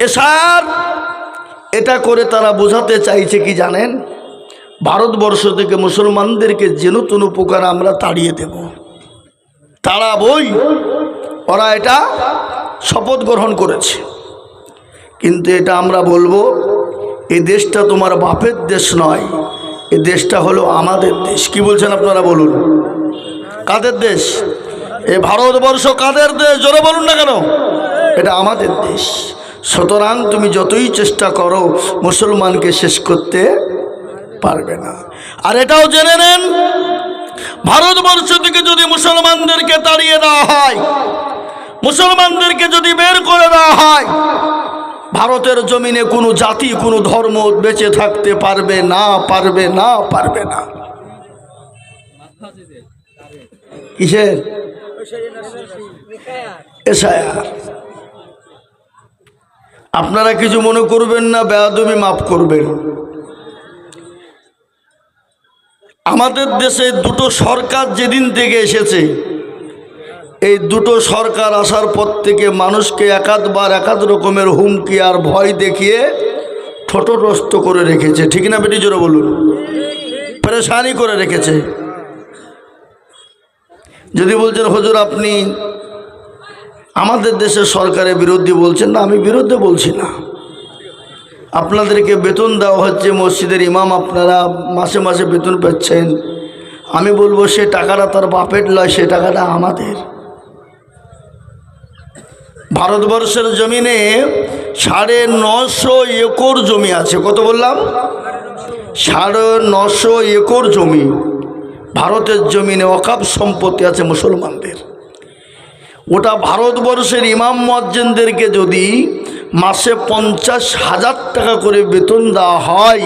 এসার, এটা করে তারা বোঝাতে চাইছে কি জানেন? ভারতবর্ষ থেকে মুসলমানদেরকে যেন তেন উপকার আমরা তাড়িয়ে দেব। তারা বই, ওরা এটা শপথ গ্রহণ করেছে। কিন্তু এটা আমরা বলব এই দেশটা তোমার বাপের দেশ নয়, এ দেশটা হলো আমাদের দেশ। কি বলছেন আপনারা বলুন? কাদের দেশ? এ ভারতবর্ষ কাদের দেশ? জোরে বলুন না কেন? এটা আমাদের দেশ। সুতরাং তুমি যতই চেষ্টা করো, মুসলমানকে শেষ করতে পারবে না। আর এটাও জেনে নেন, ভারতবর্ষ থেকে যদি মুসলমানদেরকে তাড়িয়ে দেওয়া হয়, মুসলমানদেরকে যদি বের করে দেওয়া হয়, ভারতের জমিনে কোনো জাতি, কোনো ধর্ম বেঁচে থাকতে পারবে না পারবে না পারবে না। কিসের? এসআইআর আপনারা কিছু মনে করবেন না, বেয়াদবি মাফ করবেন। আমাদের দেশে দুটো সরকার যেদিন থেকে এসেছে, এই দুটো সরকার আসার পর থেকে মানুষকে একাধবার একাধ রকমের হুমকি আর ভয় দেখিয়ে ঠোঁটগ্রস্ত করে রেখেছে। ঠিক না, বেটি, জোরে বলুন? পরেশানি করে রেখেছে। যদি বলছেন, হুজুর, আপনি আমাদের দেশের সরকারের বিরুদ্ধে বলছেন না, আমি বিরুদ্ধে বলছি না। আপনাদেরকে বেতন দেওয়া হচ্ছে মসজিদের ইমাম, আপনারা মাসে মাসে বেতন পাচ্ছেন। আমি বলব, সে টাকাটা তার বাপের লয়, সে টাকাটা আমাদের। ভারতবর্ষের জমিনে সাড়ে নশো একর জমি আছে। কত বললাম? সাড়ে নশো একর জমি। ভারতের জমিনে অকাপ সম্পত্তি আছে মুসলমানদের। ওটা ভারতবর্ষের ইমাম মজ্জেনদেরকে যদি মাসে পঞ্চাশ হাজার টাকা করে বেতন দেওয়া হয়,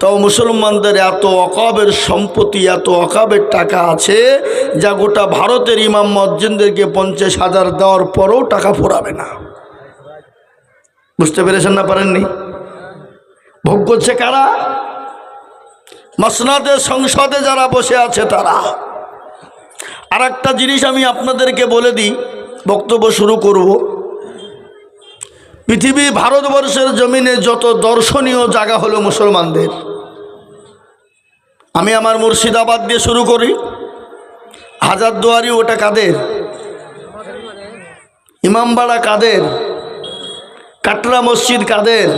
তাও মুসলমানদের এত অকাবের সম্পত্তি, এত অকাবের টাকা আছে যা গোটা ভারতের ইমাম মজ্জেনদেরকে পঞ্চাশ হাজার দেওয়ার পরও টাকা ফোরাবে না। বুঝতে পেরেছেন না পারেননি? ভোগ করছে কারা? মসনাদের সংসদে যারা বসে আছে তারা। আর একটা জিনিস আমি আপনাদেরকে বলে দিই, বক্তব্য শুরু করব। পৃথিবী ভারতবর্ষের জমিনে যত দর্শনীয় জায়গা হলো মুসলমানদের। আমি আমার মুর্শিদাবাদ দিয়ে শুরু করি। হাজারদুয়ারি ওটা কাদের? ইমামবাড়া কাদের? কাটরা মসজিদ কাদের?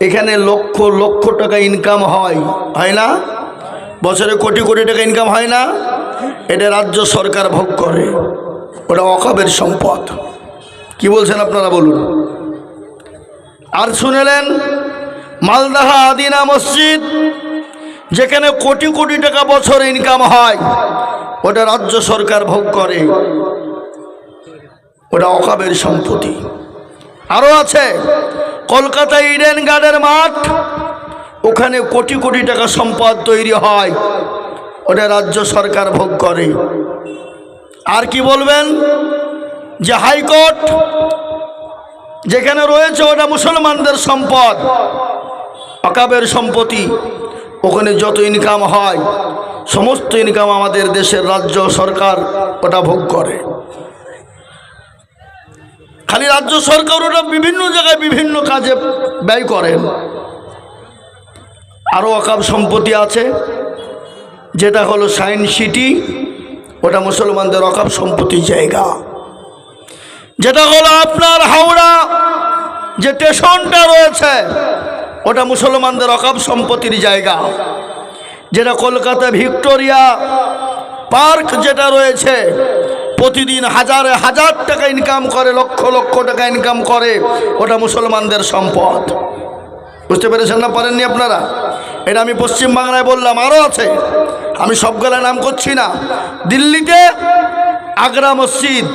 এখানে লক্ষ লক্ষ টাকা ইনকাম হয় হয় না? বছরে কোটি কোটি টাকা ইনকাম হয় না? এটা রাজ্য সরকার ভোগ করে। ওটা অকাবের সম্পদ। কি বলছেন আপনারা বলুন? আর শুনেলেন, মালদাহা আদিনা মসজিদ, যেখানে কোটি কোটি টাকা বছর ইনকাম হয়, ওটা রাজ্য সরকার ভোগ করে। ওটা অকাবের সম্পত্তি। আরও আছে, কলকাতা ইডেন গার্ডের মাঠ, ওখানে কোটি কোটি টাকা সম্পদ তৈরি হয়। ওটা রাজ্য সরকার ভোগ করে। আর কি বলবেন? যে হাইকোর্ট যেখানে রয়েছে ওটা মুসলমানদের সম্পদ, অকাবের সম্পত্তি। ওখানে যত ইনকাম হয়, সমস্ত ইনকাম আমাদের দেশের রাজ্য সরকার ওটা ভোগ করে। খালি রাজ্য সরকার ওটা বিভিন্ন জায়গায় বিভিন্ন কাজে ব্যয় করেন। আরও অকাব সম্পত্তি আছে। যেটা হলো সায়েন্স সিটি, ওটা মুসলমানদের অকাব সম্পত্তির জায়গা। যেটা হলো আপনার হাওড়া, যে স্টেশনটা রয়েছে, ওটা মুসলমানদের অকাব সম্পত্তির জায়গা। যেটা কলকাতা ভিক্টোরিয়া পার্ক যেটা রয়েছে, প্রতিদিন হাজারে হাজার টাকা ইনকাম করে, লক্ষ লক্ষ টাকা ইনকাম করে, ওটা মুসলমানদের সম্পদ। বুঝতে পেরেছেন না? পারেননি আপনারা? এটা আমি পশ্চিমবাংলায় বললাম আরও আছে। আমি সবগুলা নাম করছি না। দিল্লিতে আগ্রা মসজিদ,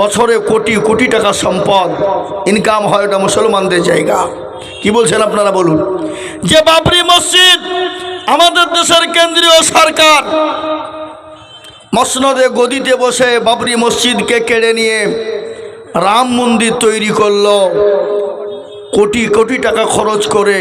বছরে কোটি কোটি টাকা সম্পদ ইনকাম হয় ওটা মুসলমানদের জায়গা। কি বলছেন আপনারা বলুন? যে বাবরি মসজিদ আমাদের দেশের কেন্দ্রীয় সরকার, মসনদে গদিতে বসে বাবরি মসজিদকে কেড়ে নিয়ে রাম মন্দির তৈরি করল। কোটি কোটি টাকা খরচ করে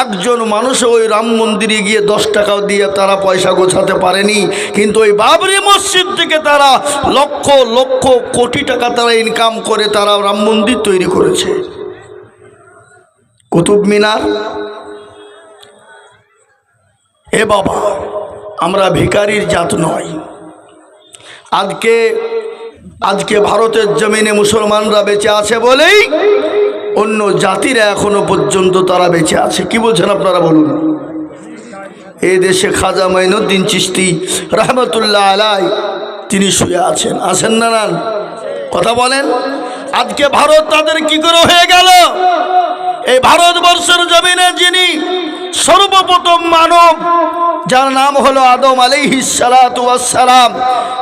একজন মানুষ ওই রাম মন্দিরে গিয়ে দশ টাকা দিয়ে তারা পয়সা গোছাতে পারেনি, কিন্তু ওই বাবরি মসজিদ থেকে তারা লক্ষ লক্ষ কোটি টাকা তারা ইনকাম করে তারা রাম মন্দির তৈরি করেছে। কুতুব মিনার। এ বাবা, আমরা ভিকারির জাত নয়। আজকে আজকে ভারতের জমিনে মুসলমানরা বেঁচে আছে বলেই অন্য জাতিরা এখনও পর্যন্ত তারা বেঁচে আছে। কি বলছেন আপনারা বলুন? এ দেশে খাজা মাইনুদ্দিন চিস্তি রহমতুল্লাহ আলাই, তিনি শুয়ে আছেন। আছেন না না কথা বলেন। আজকে ভারত তাদের কি করে হয়ে গেল? এই ভারতবর্ষের জমিনে যিনি সর্বপ্রথম মানব, যার নাম হলো আদম সালাম,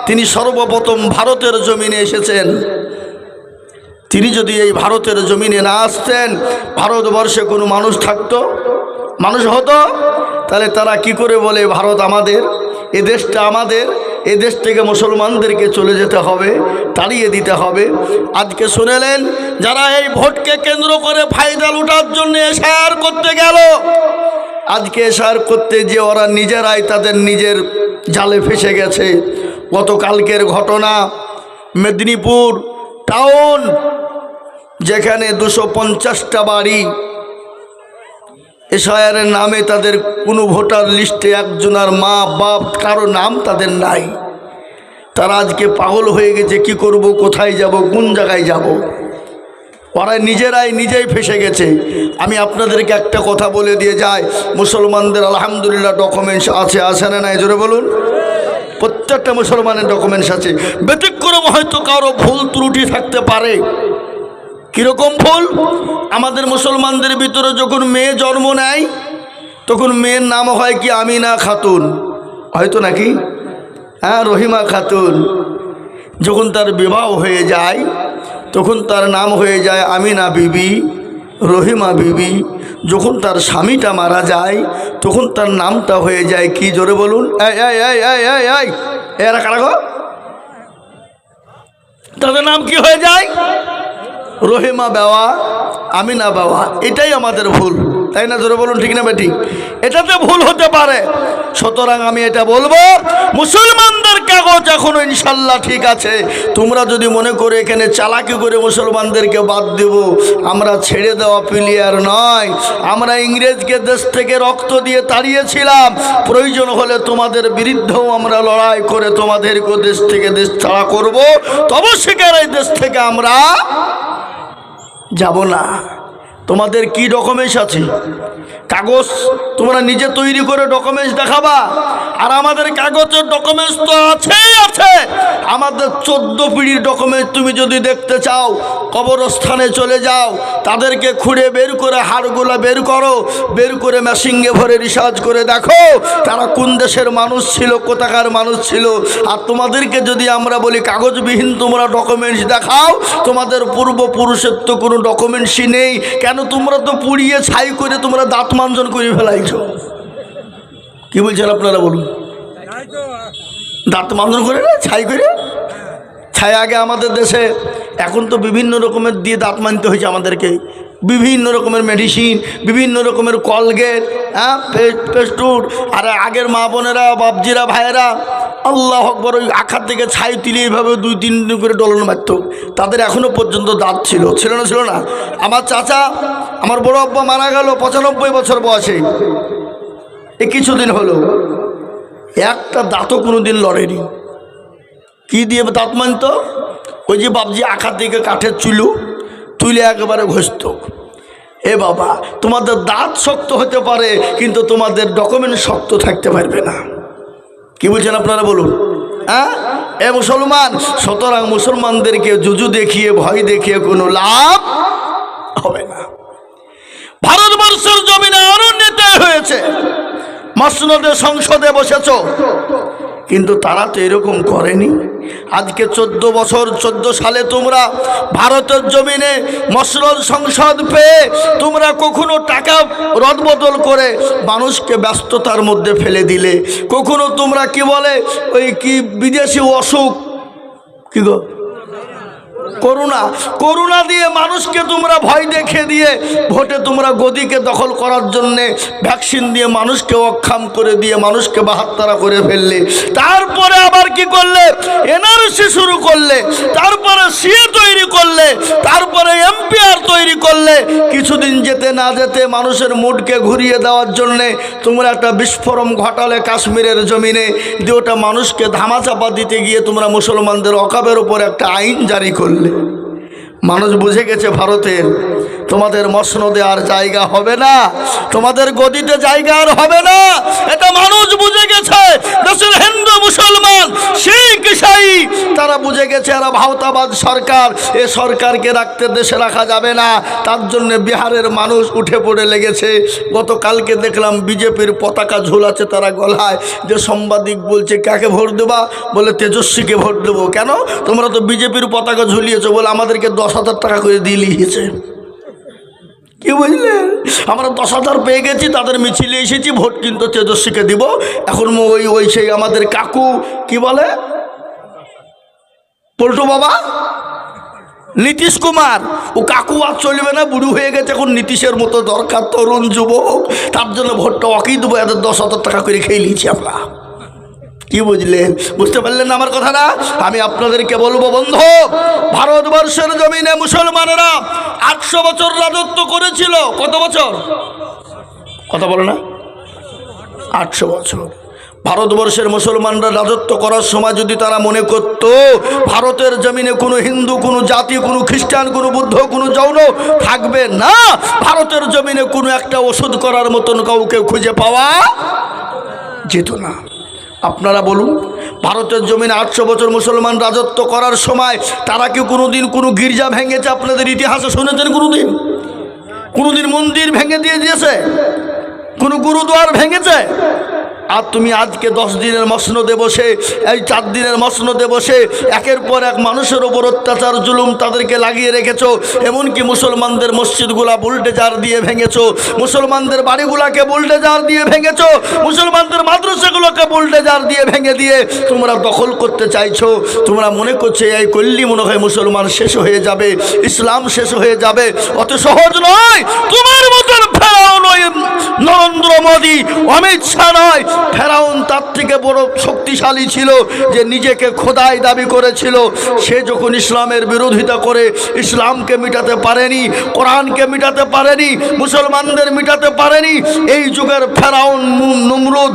তিনি সর্বপ্রথম ভারতের জমিনে এসেছেন। তিনি যদি এই ভারতের জমিনে না আসতেন, ভারতবর্ষে কোনো মানুষ থাকতো? মানুষ হতো? তাহলে তারা কি করে বলে, ভারত আমাদের, এ দেশটা আমাদের, এ দেশ থেকে মুসলমানদেরকে চলে যেতে হবে, তাড়িয়ে দিতে হবে। আজকে শুনেলেন, যারা এই ভোটকে কেন্দ্র করে ফায়দা লুটার জন্য এশায়ার করতে গেল, আজকে এশায়ার করতে যে ওরা নিজেরাই তাদের নিজের জালে ফেসে গেছে। গতকালকের ঘটনা, মেদিনীপুর টাউন যেখানে দুশো পঞ্চাশটা বাড়ি। এশায়ারের নামে তাদের কোনো ভোটার লিস্টে একজনের মা, বাপ, কারও নাম তাদের নাই। তারা আজকে পাগল হয়ে গেছে, কি করব, কোথায় যাব, কোন জায়গায় যাব? ওরা নিজেরাই নিজেই ফেসে গেছে। আমি আপনাদেরকে একটা কথা বলে দিয়ে যাই, মুসলমানদের আলহামদুলিল্লাহ ডকুমেন্টস আছে আছে না নাই, জোরে বলুন। প্রত্যেকটা মুসলমানের ডকুমেন্টস আছে। ব্যতিক্রম হয়তো কারও ভুল ত্রুটি থাকতে পারে। কীরকম ভুল আমাদের মুসলমানদের ভিতরে যখন মেয়ে জন্ম নেয়, তখন মেয়ের নাম হয় কি? আমিনা খাতুন। হয়তো নাকি? হ্যাঁ রহিমা খাতুন। যখন তার বিবাহ হয়ে যায়, তখন তার নাম হয়ে যায় আমিনা বিবি, রহিমা বিবি। যখন তার স্বামীটা মারা যায়, তখন তার নামটা হয়ে যায় কি? জোরে বলুন। তাদের নাম কি হয়ে যায়? রহিমা বাবা আমিনা বাবা এটাই আমাদের ভুল। তাই না? ধরে বলুন, ঠিক না বেটি? এটাতে ভুল হতে পারে। সুতরাং আমি এটা বলব মুসলমানদের কাগজ এখনও ইনশাল্লাহ ঠিক আছে। তোমরা যদি মনে করে এখানে চালাকি করে মুসলমানদেরকে বাদ দেব, আমরা ছেড়ে দেওয়া প্লেয়ার নয়। আমরা ইংরেজকে দেশ থেকে রক্ত দিয়ে তাড়িয়েছিলাম। প্রয়োজন হলে তোমাদের বিরুদ্ধেও আমরা লড়াই করে তোমাদেরকে দেশ থেকে দেশ ছাড়া করব। তবে সেখানে দেশ থেকে আমরা যাব না। তোমাদের কি ডকুমেন্টস আছে? কাগজ তোমরা নিজে তৈরি করে ডকুমেন্টস দেখাবা? আর আমাদের কাগজের ডকুমেন্টস তো আছেই, আছে। আমাদের চোদ্দ পিঢ়ির ডকুমেন্টস তুমি যদি দেখতে চাও, কবরস্থানে চলে যাও, তাদেরকে খুঁড়ে বের করে হাড়গুলো বের করো, বের করে মেশিনগে ভরে রিসার্চ করে দেখো, তারা কোন দেশের মানুষ ছিল, কোথাকার মানুষ ছিল। আর তোমাদেরকে যদি আমরা বলি কাগজবিহীন তোমরা ডকুমেন্টস দেখাও, তোমাদের পূর্বপুরুষের তো কোনো ডকুমেন্টসই নেই। কেন তোমরা তো পুড়িয়ে ছাই করে তোমরা দাঁত মাঞ্জন করে ফেলাইছ? কি বলছেন আপনারা বলুন? দাঁত মাঞ্জন করে না? ছাই করে? ছাই আগে আমাদের দেশে এখন তো বিভিন্ন রকমের দিয়ে দাঁত মানতে হয়েছে আমাদেরকে। বিভিন্ন রকমের মেডিসিন বিভিন্ন রকমের কলগেট হ্যাঁ পেস্ট পেস্টুট আর আগের মা বোনেরা বাবজিরা ভাইয়েরা, আল্লাহ আকবর, ওই আখার থেকে ছাই তুলে এইভাবে দুই, তিন দিন করে ডলন মারত। তাদের এখনও পর্যন্ত দাঁত ছিল। ছিল না ছিল না। আমার চাচা, আমার বড় আব্বা মারা গেল পঁচানব্বই বছর বয়সে। এ কিছুদিন হলো। একটা দাঁতও কোনো দিন লড়েনি। কী দিয়ে দাঁত মানত? ওই যে বাবজি আখার দিকে কাঠের চুলু, তুলে একেবারে ঘষত। এ বাবা, তোমাদের দাঁত শক্ত হতে পারে, কিন্তু তোমাদের ডকুমেন্ট শক্ত থাকতে পারবে না। কি বলছেন আপনারা বলুন? হ্যাঁ? এ মুসলমান, সুতরাং মুসলমানদেরকে জুজু দেখিয়ে, ভয় দেখিয়ে কোনো লাভ হবে না। ভারতবর্ষের জমিনে আরও নেতা হয়েছে। মসনদে সংসদে বসেছ। কিন্তু তারা তো এরকম করেনি। আজকে চোদ্দ বছর, চোদ্দ সালে তোমরা ভারতের জমিনে মসরদ সংসদ পেয়ে তোমরা কখনো টাকা রদবদল করে মানুষকে ব্যস্ততার মধ্যে ফেলে দিলে। কখনো তোমরা কি বলে ওই কি বিদেশি অসুখ? কী গো? করুণা করুণা দিয়ে মানুষকে তোমরা ভয় দেখে দিয়ে ভোটে তোমরা গদিকে দখল করার জন্যে ভ্যাকসিন দিয়ে মানুষকে অক্ষাম করে দিয়ে মানুষকে বাহাত্তারা করে ফেললে। তারপরে আবার কি করলে? এনআরসি শুরু করলে, তারপরে সিএ তৈরি করলে, তারপরে এমপিআর তৈরি করলে, কিছুদিন যেতে না যেতে মানুষের মুডকে ঘুরিয়ে দেওয়ার জন্যে তোমরা একটা বিস্ফোরণ ঘটালে কাশ্মীরের জমিনে, দিয়ে ওটা মানুষকে ধামাচাপা দিতে গিয়ে তোমরা মুসলমানদের অকাবের উপর একটা আইন জারি করলে। মানুষ বুঝে গেছে ভারতের তোমাদের মসনদে আর জায়গা হবে না। তোমাদের গদিতে জায়গা আর হবে না। এটা মানুষ বুঝে গেছে দেশের হিন্দু মুসলমান, শিখ ইসাই তারা বুঝে গেছে আর ভাওতাবাদ সরকার। এ সরকারকে রাখতে দেশে রাখা যাবে না। তার জন্য বিহারের মানুষ উঠে পড়ে লেগেছে। গতকালকে দেখলাম বিজেপির পতাকা ঝুলাচ্ছে তারা গলায়। যে সাংবাদিক বলছে, কাকে ভোট দেবা? বলে, তেজস্বীকে ভোট দেবো। কেন? তোমরা তো বিজেপির পতাকা ঝুলিয়েছো বলে আমাদেরকে দশ হাজার টাকা করে দিয়ে লিখেছে কি বুঝলেন আমরা দশ হাজার পেয়ে গেছি, তাদের মিছিলে এসেছি, ভোট কিন্তু তেজস্বীকে দিব। এখন ওই ওই সেই আমাদের কাকু, কি বলে? পল্টু বাবা? নীতিশ কুমার। ও কাকু আর চলবে না, বুড়ো হয়ে গেছে, এখন নীতিশের মতো দরকার, তরুণ যুবক। তার জন্য ভোটটা ওকেই দেবো, এদের দশ হাজার টাকা করে খেয়ে নিয়েছি আমরা। কি বুঝলেন বুঝতে পারলেন না আমার কথাটা? আমি আপনাদেরকে বলব, বন্ধু, ভারতবর্ষের জমিনে মুসলমানেরা আটশো বছর রাজত্ব করেছিল। কত বছর? কথা বলো না। আটশো বছর। ভারতবর্ষের মুসলমানরা রাজত্ব করার সময় যদি তারা মনে করত, ভারতের জমিনে কোনো হিন্দু, কোনো জাতি, কোনো খ্রিস্টান, কোনো বুদ্ধ, কোনো যৌন থাকবে না, ভারতের জমিনে কোনো একটা ওষুধ করার মতন কাউকে খুঁজে পাওয়া যেত না। আপনারা বলুন, ভারতের জমিনে আটশো বছর মুসলমান রাজত্ব করার সময় তারা কি কোনো দিন কোনো গির্জা ভেঙেছে? আপনাদের ইতিহাসে শুনেছেন কোনোদিন? কোনোদিন মন্দির ভেঙে দিয়ে দিয়েছে? কোনো গুরুদুয়ার ভেঙেছে? আর তুমি আজকে দশ দিনের মসনদে বসে, এই চার দিনের মসনদে বসে একের পর এক মানুষের ওপর অত্যাচার, জুলুম তাদেরকে লাগিয়ে রেখেছো, এমনকি মুসলমানদের মসজিদগুলা বুলডেজার দিয়ে ভেঙেছো, মুসলমানদের বাড়িগুলাকে বুলডেজার দিয়ে ভেঙেছো, মুসলমানদের মাদ্রাসাগুলোকে বুলডেজার দিয়ে ভেঙে দিয়ে তোমরা দখল করতে চাইছো, তোমরা মনে করছ এই করলি মনে হয় মুসলমান শেষ হয়ে যাবে, ইসলাম শেষ হয়ে যাবে, অত সহজ নয়, তোমার নয় নরেন্দ্র মোদী, অমিত শাহ নয় ফেরাউন তার থেকে বড় শক্তিশালী ছিল, যে নিজেকে খোদাই দাবি করেছিল। সে যখন ইসলামের বিরোধিতা করে, ইসলামকে মিটাতে পারেনি, কোরআনকে মিটাতে পারেনি, মুসলমানদের মিটাতে পারেনি, এই যুগের ফেরাউন নমরুদ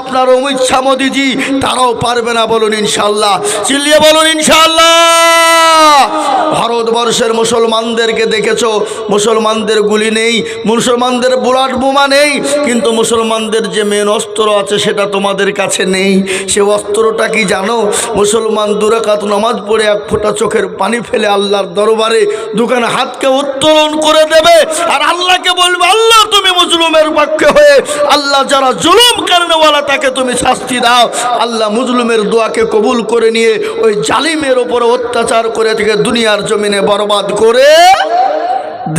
আপনার অমিত শাহ মোদীজি, তারাও পারবে না বলুন ইনশাল্লাহ চিল্লিয়ে বলুন ইনশাল্লাহ ভারতবর্ষের মুসলমানদেরকে দেখেছ, মুসলমানদের গুলি নেই, মুসলমানদের বুলাট বোমা নেই, কিন্তু মুসলমানদের যে মেন অস্ত্র আছে সেটা তোমাদের কাছে নেই। সে অস্ত্রটা কি জানো? মুসলমান দুরাকাত নামাজ পড়ে এক ফোঁটা চোখের পানি ফেলে আল্লাহর দরবারে দোকানে হাতকে উত্তোলন করে দেবে, আর আল্লাহকে বলবে, আল্লাহ, তুমি মুসলুমের পক্ষে হয়ে আল্লাহ যারা জুলুম কারণেওয়ালা তাকে তুমি শাস্তি দাও। আল্লাহ মুসলুমের দোয়াকে কবুল করে নিয়ে ওই জালিমের ওপরে অত্যাচার করে থেকে দুনিয়ার জমিনে বরবাদ করে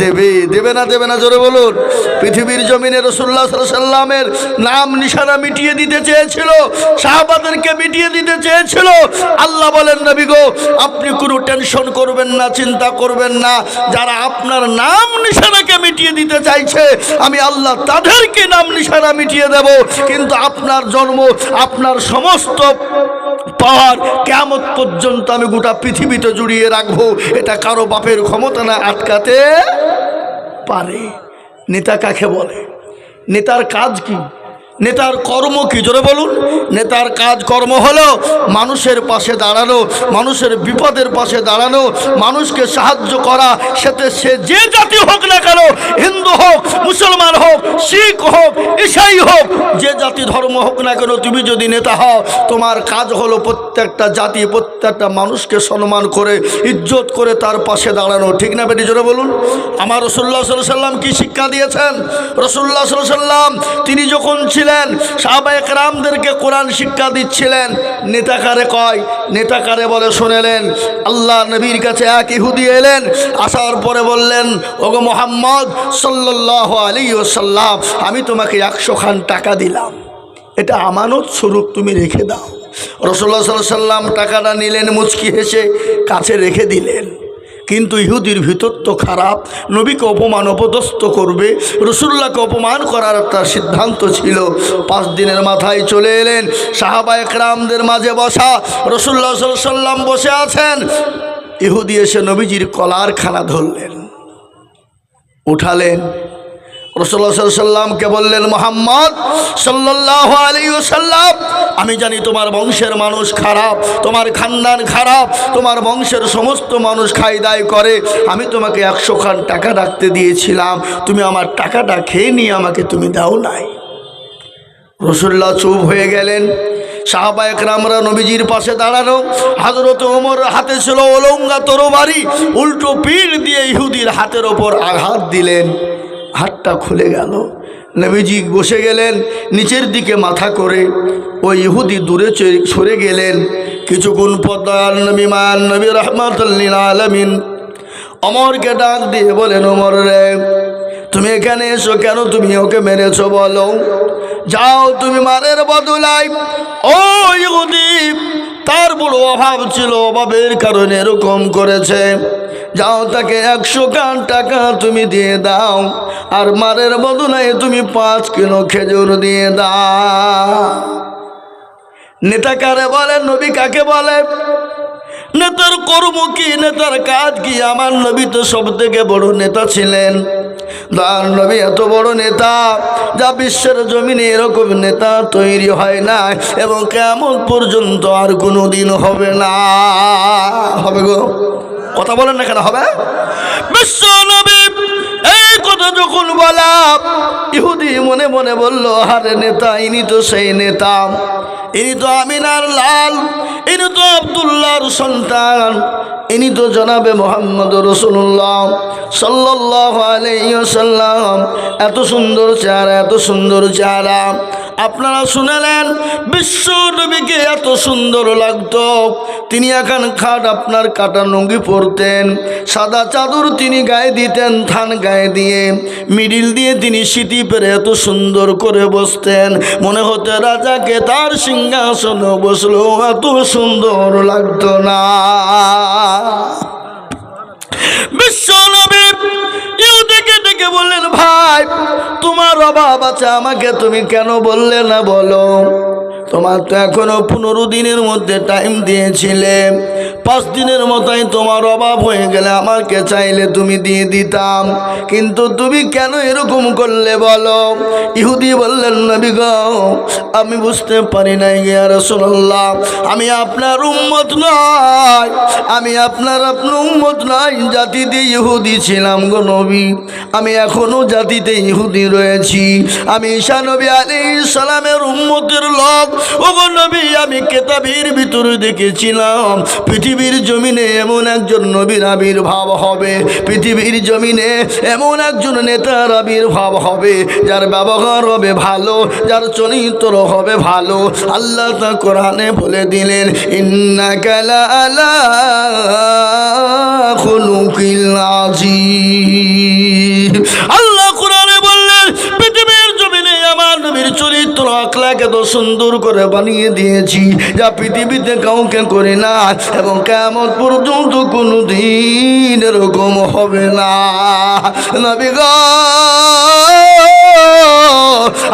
দেবে দেবে না দেবে না, জোরে বলুন। পৃথিবীর জমিনে রসুল্লাহ সাল্লামের নাম, নিশানা মিটিয়ে দিতে চেয়েছিল, শাহবাদেরকে মিটিয়ে দিতে চেয়েছিল। আল্লাহ বলেন, নবী গো, আপনি কোনো টেনশন করবেন না, চিন্তা করবেন না। যারা আপনার নাম, নিশানাকে মিটিয়ে দিতে চাইছে, আমি আল্লাহ তাদেরকে নাম, নিশানা মিটিয়ে দেব। কিন্তু আপনার জন্ম, আপনার সমস্ত পাওয়ার কেমন পর্যন্ত আমি গোটা পৃথিবীতে জুড়িয়ে রাখব। এটা কারও বাপের ক্ষমতা না আটকাতে পারে। নেতা কাকে বলে? নেতার কাজ কি? নেতার কর্ম কি? জোরে বলুন। নেতার কাজ কর্ম হলো মানুষের পাশে দাঁড়ানো, মানুষের বিপদের পাশে দাঁড়ানো, মানুষকে সাহায্য করা। সাথে সে যে জাতি হোক না কেন, হিন্দু হোক, মুসলমান হোক, শিখ হোক ঈসাই হোক, যে জাতি ধর্ম হোক না কেন, তুমি যদি নেতা হও, তোমার কাজ হলো প্রত্যেকটা জাতি, প্রত্যেকটা মানুষকে সম্মান করে, ইজ্জত করে তার পাশে দাঁড়ানো। ঠিক না বেটি? জোরে বলুন। আমার রসুল্লাহ সাল্লাম কি শিক্ষা দিয়েছেন? রসুল্লাহ সাল্লাম তিনি যখন ছিলেন সাহাবায়ক রামদেরকে কোরআন শিক্ষা দিচ্ছিলেন। নেতাকারে কয়? নেতাকারে বলে শুনেলেন, আল্লাহ নবীর কাছে এক ইহুদি এলেন, আসার পরে বললেন, ওগো মোহাম্মদ সাল্লাহ আলী ওসাল্লাম আমি তোমাকে একশো খান টাকা দিলাম। এটা আমানত স্বরূপ তুমি রেখে দাও। রসল্লা সাল্লাম টাকাটা নিলেন, মুচকি হেসে কাছে রেখে দিলেন। কিন্তু ইহুদির ভিতর তো খারাপ। নবীকে অপমান অপদস্থ করবে। রসুল্লাহকে অপমান করার তার সিদ্ধান্ত ছিল। পাঁচ দিনের মাথায় চলে এলেন। সাহাবা একরামদের মাঝে বসা রসুল্লাহ সাল্লাম বসে আছেন। ইহুদি এসে নবীজির কলার খানা ধরলেন, উঠালেন। রসুল্লাহ সাল্লামকে বললেন, মোহাম্মদ সাল্লাহ আলী সাল্লাম আমি জানি তোমার বংশের মানুষ খারাপ, তোমার খানদান খারাপ, তোমার বংশের সমস্ত মানুষ খাই দায় করে। আমি তোমাকে একশো খান টাকা রাখতে দিয়েছিলাম, তুমি আমার টাকাটা খেয়ে নিয়ে আমাকে তুমি দাও নাই। রসুল্লাহ চুপ হয়ে গেলেন। সাহাবা একরামরা নবীজির পাশে দাঁড়ানো হাজরত ওমর হাতে ছিল ওলঙ্গা তরবারি, উল্টো পিঠ দিয়ে ইহুদির হাতের ওপর আঘাত দিলেন। হাতটা খুলে গেল। নবীজি বসে গেলেন, নিচের দিকে মাথা করে। ওই ইহুদি দূরে সরে গেলেন। কিছুক্ষণ দয়াল নবী মান নবী রহমতুল্লিন আলমিন অমরকে ডাক দিয়ে বলেন, অমর রে, তুমি এখানে এসো কেন? তুমি ওকে মেরেছো বলো। যাও তুমি মারের বদলাই ও ইহুদি, তার বড় অভাব ছিল, অভাবের কারণে এরকম করেছে। যাও তাকে একশো কান টাকা তুমি দিয়ে দাও, আর মারের বদলায় তুমি পাঁচ কিলো খেজুর দিয়ে দাও। নেতা কারে বলে, নবী কাকে বলে? নেতার কর্ম কি, নেতার কাজ কি? আমার নবী তো সব থেকে বড় নেতা ছিলেন। দার নবী এত বড় নেতা, যা বিশ্বের জমিনে এরকম নেতা তৈরি হয় না, এবং কেমন পর্যন্ত আর কোনো দিন হবে না। হবে গো। কথা বলেন না কেন, হবে? বিশ্ব নবী, এই কথা যখন বলা, ইহুদি মনে মনে বলল, আরে নেতা, ইনি তো সেই নেতা। ইনি তো আমিনার লাল, ইনি তো আবদুল্লাহর সন্তান, ইনি তো জনাবে মোহাম্মদ রসুল্লাহ সাল্লাহ আলাইসাল্লাম এত সুন্দর চেহারা, এত সুন্দর চেহারা। আপনারা শুনেলেন, বিশ্ব নবীকে এত সুন্দর লাগতো। তিনি এখন খাট আপনার কাটা নঙ্গি পরতেন, সাদা চাদর তিনি গায়ে দিতেন, থান গায়ে দিয়ে। মিডিল দিয়ে তিনি সিটি পেরে এত সুন্দর করে বসতেন। মনে হতে রাজাকে তার সিংহাসনে বসল এত সুন্দর লাগতো না। বিশ্বনবী ইহুদিকে ডেকে বললেন ভাই তোমার অভাব আছে আমাকে তুমি কেন বললে না বলো? তোমার তো এখনও পনেরো দিনের মধ্যে টাইম দিয়েছিলে। পাঁচ দিনের মতোই তোমার অভাব হয়ে গেলে আমাকে চাইলে তুমি দিয়ে দিতাম। কিন্তু তুমি কেন এরকম করলে বলো? ইহুদি বললেন, নবী গো, আমি বুঝতে পারি নাই গিয়া রসুল্লাহ আমি আপনার উম্মত নয় আমি আপনার আপনার উম্মত নয় জাতিতে ইহুদি ছিলাম গো নবী। আমি এখনও জাতিতে ইহুদি রয়েছি। আমি ঈশা নবী আলী সালামের উম্মতের লোক। ও গো নবী, আমি কেতাবের ভিতরে দেখেছিলাম, পৃথিবীর জমিনে এমন একজন নবীর আবির্ভাব হবে। পৃথিবীর জমিনে এমন একজন নেতার আবির্ভাব হবে, যার ব্যবহার হবে ভালো, যার চরিত্র হবে ভালো। আল্লাহ তা কোরআনে বলে দিলেন ইন্না কালা আলা খুলুকিল আজিম। আল্লাহ কোরআনে বললেন, পৃথিবীর জমিনে আমার নবীর চরিত্র আকলাকে তো সুন্দর করে বানিয়ে দিয়েছি। যা পৃথিবীতে কাউকে করে না এবং কেমন পর্যন্ত কোনো দিন এরকম হবে না। নবী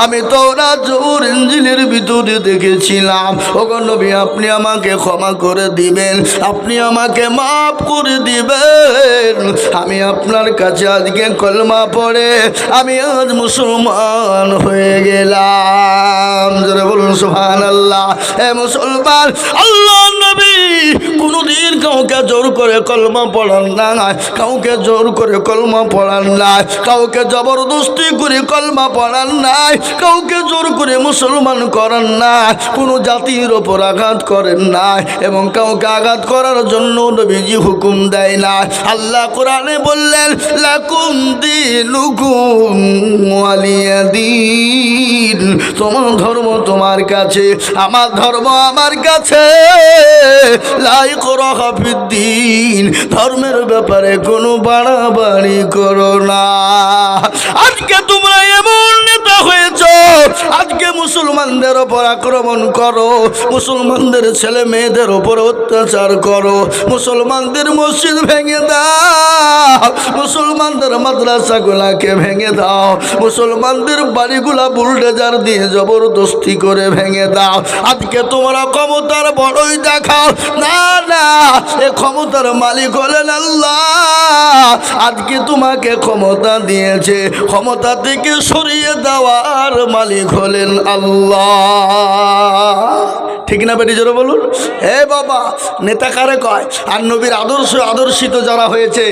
আমি তো ওরা জোর ইঞ্জিনের ভিতরে দেখেছিলাম। ওগো নবী, আপনি আমাকে ক্ষমা করে দিবেন। আপনি আমাকে মাফ করে দিবেন। আমি আপনার কাছে আজকে কলমা পড়ে আমি আজ মুসলমান হয়ে গেলাম। জোরে বলুন সুহান আল্লাহ এ মুসলমান, আল্লাহ নবী, কোনোদিন কাউকে জোর করে কলমা পড়ান না কাউকে জোর করে কলমা পড়ান না কাউকে জবরদস্তি করে কলমা পড়ান নাই। কাউকে জোর করে মুসলমান করেন না কোনো জাতির ওপর আঘাত করেন না এবং কাউকে আঘাত করার জন্য নবীজি হুকুম দেয় না আল্লাহ কোরআনে বললেন, লাকুম দিন তোমার ধর্ম তোমার কাছে, আমার ধর্ম আমার কাছে। লাই করো হাফিদ্দিন ধর্মের ব্যাপারে কোনো বাড়াবাড়ি করো না। আজকে তোমরা এমন নেতা হয়েছ? আজকে মুসলমানদের ওপর আক্রমণ করো। মুসলমানদের ছেলে মেয়েদের ওপর অত্যাচার করো। মুসলমানদের মসজিদ ভেঙে দাও। মুসলমানদের মাদ্রাসাগুলাকে ভেঙে দাও। মুসলমানদের বাড়িগুলা বুলডেজার দিয়ে জবরদস্তি করে ভেঙে দাও। আজকে তোমরা ক্ষমতার বড়ই দেখাও। না না, এ ক্ষমতার মালিক হলেন আল্লাহ। আজকে তোমাকে ক্ষমতা দিয়েছে। ক্ষমতা থেকে সরিয়ে দেওয়ার মালিক হলেন আল্লাহ। ঠিক না বেটি, জোরে বলুন? হে বাবা, নেতা কারে কয়? আর নবীর আদর্শ আদর্শিত যারা হয়েছে